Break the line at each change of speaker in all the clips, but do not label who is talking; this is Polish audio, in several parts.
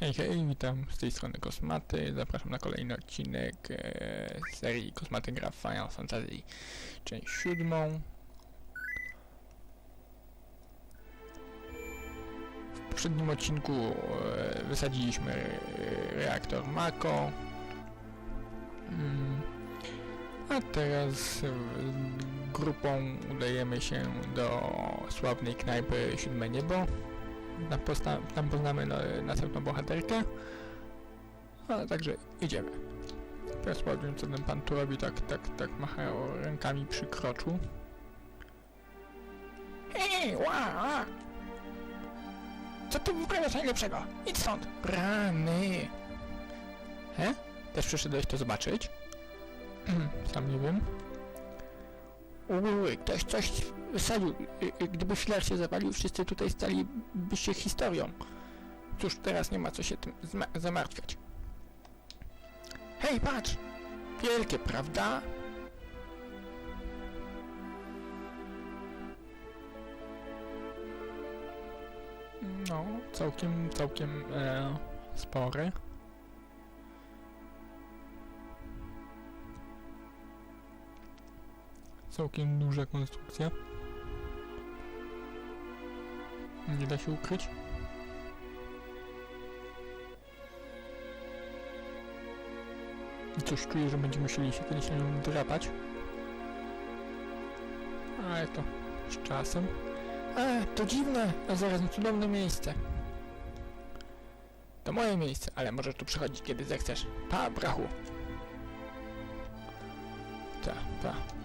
Hej, hej, witam z tej strony Kosmaty. Zapraszam na kolejny odcinek e, serii Kosmaty gra Final Fantasy, część siódmą. W poprzednim odcinku e, wysadziliśmy e, reaktor Mako. Mm, a teraz e, grupą udajemy się do sławnej knajpy Siódme Niebo. Tam, tam poznamy no, następną bohaterkę. Ale także idziemy. Teraz sprawdzę co ten pan tu robi, tak, tak, tak macha rękami przy kroczu. Ej, ła, ła! Co ty wyprawiasz najlepszego? Idź stąd! Rany! He? Też przyszedłeś to zobaczyć? Sam nie wiem. Uj, ktoś coś wysadził. Y, y, Gdyby filar się zapalił, wszyscy tutaj staliby się historią. Cóż, teraz nie ma co się tym zamartwiać. Hej, patrz! Wielkie, prawda? No, całkiem, całkiem e, spore. Całkiem duża konstrukcja. Nie da się ukryć. I cóż, czuję, że będziemy musieli się kiedyś nią drapać. Ale to z czasem. E, to dziwne, a zarazem cudowne miejsce. To moje miejsce, ale możesz tu przychodzić kiedy zechcesz. Pa, brachu. Ta, ta.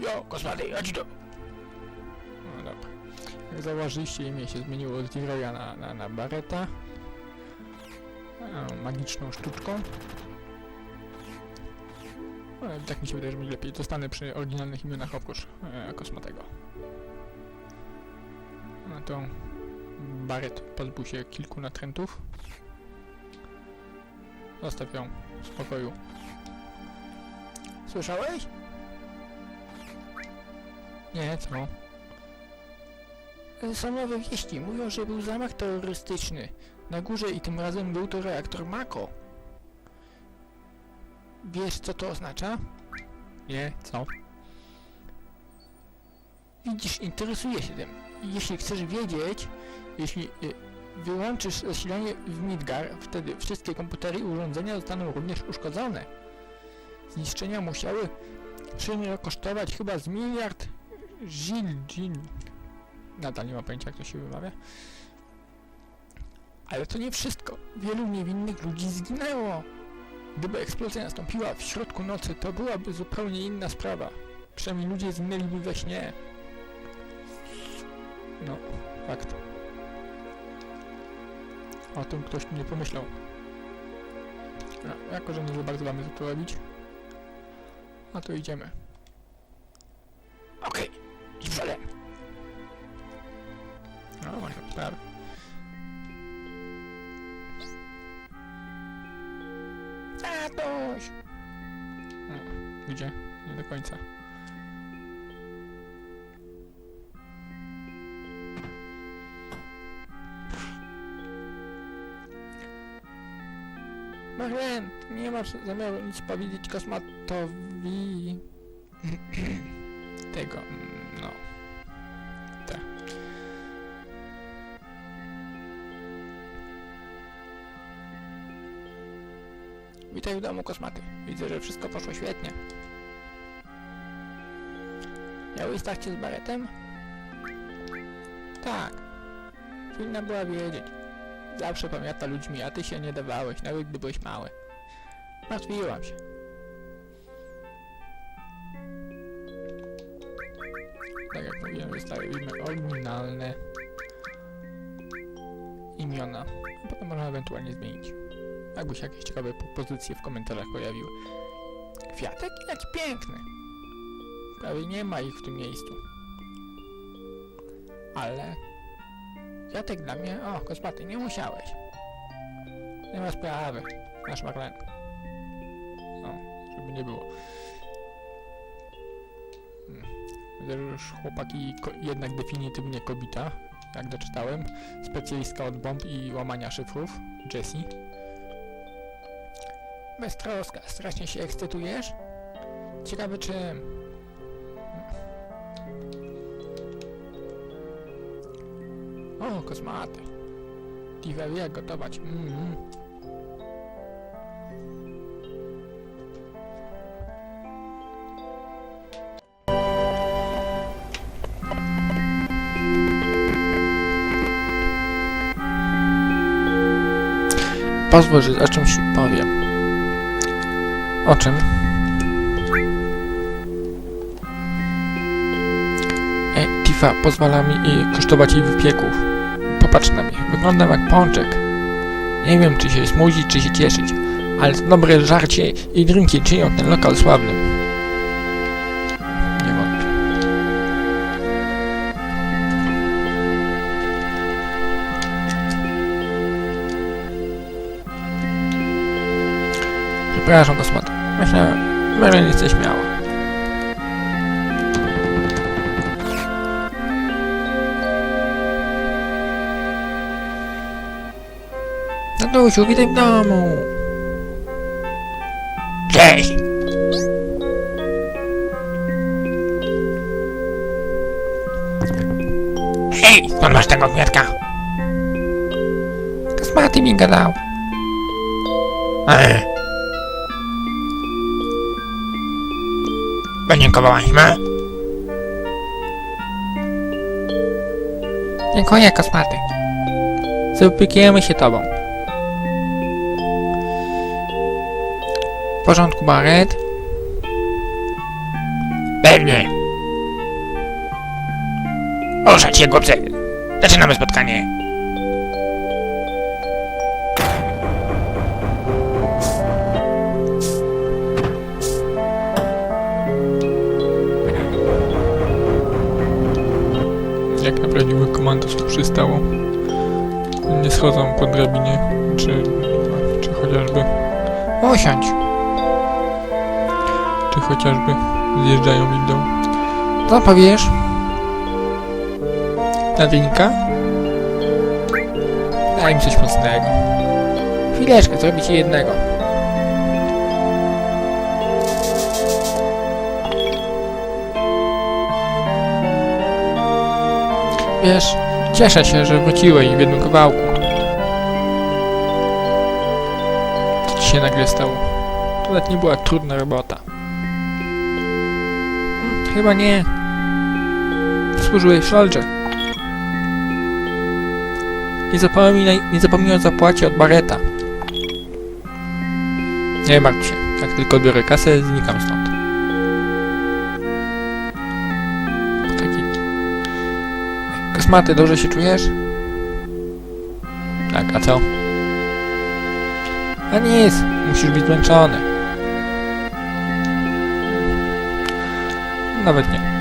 Jo, kosmaty, chodź tu! No dobra. Jak zauważyliście, imię się zmieniło z Leroya na, na, na Barreta. E, magiczną sztuczką. E, tak mi się wydaje, że będzie lepiej. Zostanę przy oryginalnych imionach oprócz e, Kosmatego. No to Barret pozbył się kilku natrętów. Zostaw ją w spokoju. Słyszałeś? Nie, co? Są nowe wieści. Mówią, że był zamach terrorystyczny na górze i tym razem był to reaktor Mako. Wiesz, co to oznacza? Nie, co? Widzisz, interesuje się tym. Jeśli chcesz wiedzieć, jeśli y, wyłączysz zasilanie w Midgar, wtedy wszystkie komputery i urządzenia zostaną również uszkodzone. Zniszczenia musiały Shinra kosztować chyba z miliard Żil, Żil. Nadal nie ma pojęcia jak to się wymawia. Ale to nie wszystko. Wielu niewinnych ludzi zginęło. Gdyby eksplozja nastąpiła w środku nocy, to byłaby zupełnie inna sprawa. Przynajmniej ludzie zginęliby we śnie. No, fakt. O tym ktoś nie pomyślał. No, jako, że nie za bardzo mamy co tu robić, a to idziemy. Okej, idź przodem. No, właśnie, sprawy. Tatuś! No, gdzie? Nie do końca. Marlen, nie masz zamiaru nic powiedzieć kosmatowi tego, mm, no. Tak. Witaj w domu kosmaty. Widzę, że wszystko poszło świetnie. Miałeś starcie z Baretem? Tak. Powinna była wiedzieć. Zawsze pamięta ludźmi, a ty się nie dawałeś, nawet gdy byłeś mały. Martwiłam się. Tak jak mówiłem, zostawimy oryginalne imiona. A potem można ewentualnie zmienić. Jakby się jakieś ciekawe propozycje w komentarzach pojawiły. Kwiatek? Jaki piękny! Prawie nie ma ich w tym miejscu. Ale... Kwiatek dla mnie... O, kosmaty, nie musiałeś. Nie ma sprawy. Nasz Marlen. O, żeby nie było. Hmm. Już chłopaki jednak definitywnie kobita. jak doczytałem. Specjalistka od bomb i łamania szyfrów, Jessie. Beztroska, strasznie się ekscytujesz? Ciekawe czym. O, kosmaty. Jak gotować. Mm. Pozwól, że o czymś powiem. O czym? E, Tifa pozwala mi i kosztować jej wypieków. Popatrz na mnie, wyglądam jak pączek. Nie wiem, czy się smudzić, czy się cieszyć, ale to dobre żarcie i drinki czynią ten lokal sławnym. Przepraszam, kosmata. Myślę, że nie jesteś śmiała. Tadusiu, witaj w domu. Cześć. Hej, skąd masz tego kwiatka? Kosmaty mi gadał. Eee. Podziękowałaśmy. Dziękuję, kosmaty. Zaopiekujemy się tobą. W porządku, Barret? Pewnie. Ruszać się, głupcy. Zaczynamy spotkanie. Jak na prawdziwych komandosów przystało. Nie schodzą po drabinie, czy, czy chociażby... Osiądź! Czy chociażby zjeżdżają mi w dół. Co powiesz? Na drinka? Daj mi coś mocnego. Chwileczkę, zrobię ci jednego. Wiesz, cieszę się, że wróciłeś w jednym kawałku. Co ci się nagle stało? To nawet nie była trudna robota. Hmm, Chyba nie. Służyłeś w szalcze. Nie zapominaj, nie zapominaj o zapłacie od Bareta. Nie martw się. Jak tylko biorę kasę, znikam stąd. Kosmaty, dobrze się czujesz? Tak, a co? A nic, musisz być zmęczony. Nawet nie.